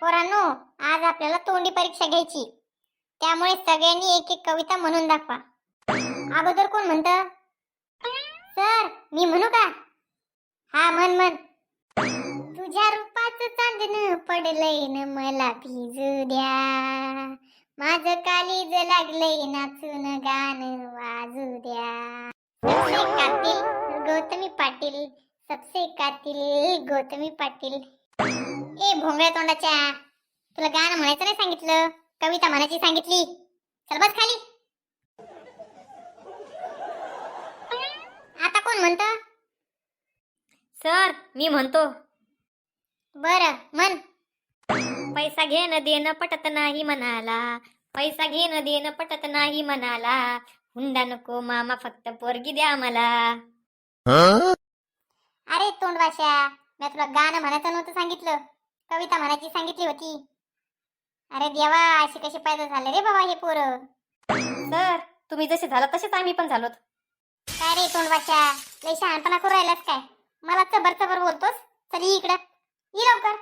पोरांनो आज आपल्याला तोंडी परीक्षा घ्यायची. त्यामुळे सगळ्यांनी एक एक कविता म्हणून दाखवा. अगोदर कोण म्हणत? सर मी म्हणू का? हा म्हण म्हण. तुझ्या रूपाच चांदण पडलंय न मला भिजू द्या. माझं कालीज लागलंय नाचून गाणं वाजू द्या. सबसे कातील गौतमी पाटील सबसे कातील गौतमी पाटील. ए भोंगळ्या तोंडाच्या. तुला गाणं म्हणायचं नाही सांगितलं? कविता म्हणायची सांगितली? चल बस खाली. आता कोण म्हणत? सर मी म्हणतो. बर म्हण. पैसा घेणं देणं पटत नाही म्हणाला पैसा घेणं देणं पटत नाही म्हणाला हुंडा नको मामा फक्त पोरगी द्या मला. अरे तोंडवाशा मी तुला गाणं म्हणायचं नव्हतं सांगितलं. कविता म्हणायची सांगितली होती. अरे देवा अशी कशी पैदा झाले रे बाबा हे पोरं? सर तुम्ही जसे झाला तसेच आम्ही पण झालोत. काय रे तोंडवाशा लय शहाणपणा करू राहिलास काय? मला चबर चबर बोलतोस? चल इकडं. ये लवकर.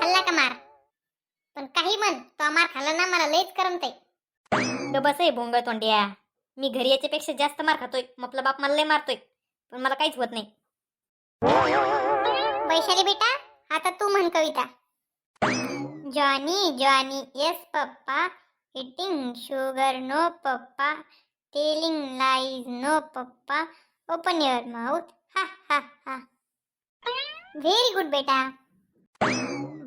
खाल्ला का मार? पण काही म्हण तो मार खाल्ला ना मला लयच करमतय. ग बस आहे भोंगळ तोंड्या. मी घरी याच्यापेक्षा जास्त मार खातोय. आपला बाप मला लय मारतोय. पण मला काहीच होत नाही. वैशाली बेटा आता तू म्हण कविता. Johnny Johnny yes papa eating sugar no papa telling lies no papa open your mouth हा हा हा. व्हेरी गुड बेटा.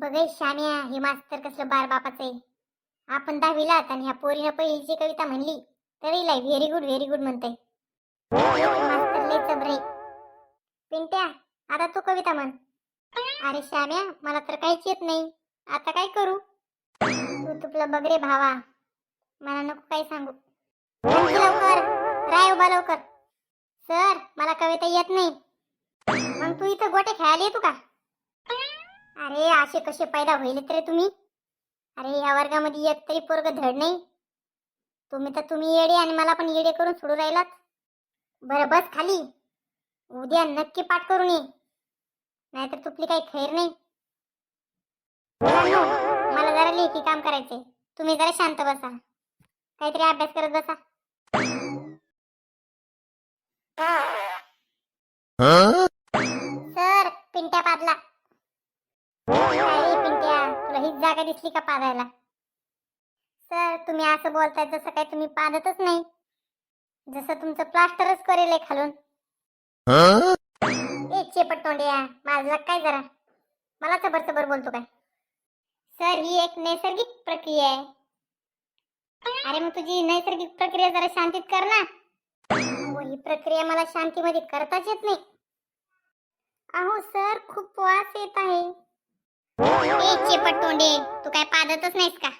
बघे शान्या हे मास्तर कसलं बार बापाचं आहे. आपण दहावीला आहात आणि ह्या पोरीनं पहिलीची कविता म्हणली तरी लाई व्हेरी गुड व्हेरी गुड म्हणते पिंट्या आता तू कविता म्हण. अरे श्याम्या मला तर काहीच येत नाही. आता काय करू? तू तुपलं बगरे रे भावा. मला नको काही सांगू. लवकर. राय उभा लवकर. सर मला कविता येत नाही. मग तू इथं गोटे खेळायला येतो का? अरे असे कसे पैदा होईल तर तुम्ही? अरे या वर्गामध्ये एक तरी पोरग धड नाही. तुम्ही तर तुम्ही येडे आणि मला पण येडे करून सोडू राहिलात. बरं बस खाली. उद्या नक्की पाठ करून ये. नाहीतर तुपली काही खैर नाही. मला जरा लेखी काम करायचे तुम्ही जरा शांत बसा. काहीतरी अभ्यास करत बसा. सर पिंट्या पादला पिंट्या? तुला हीच जागा दिसली का पादायला सर तुम्ही असं बोलताय जसं काही तुम्ही पादतच नाही. जसं तुमचं प्लास्टरच करेल खालून. ए चेपट तोंड्या माझला काय जरा. मला चबर चबर बोलतो काय? सर ही एक नैसर्गिक प्रक्रिया आहे. अरे मग तुझी नैसर्गिक प्रक्रिया जरा शांतीत कर ना. ही प्रक्रिया मला शांतीमध्ये करताच येत नाही. अहो सर खूप वास येत आहे. ए चेपट तोंडे तू काय पादतच नाहीस का?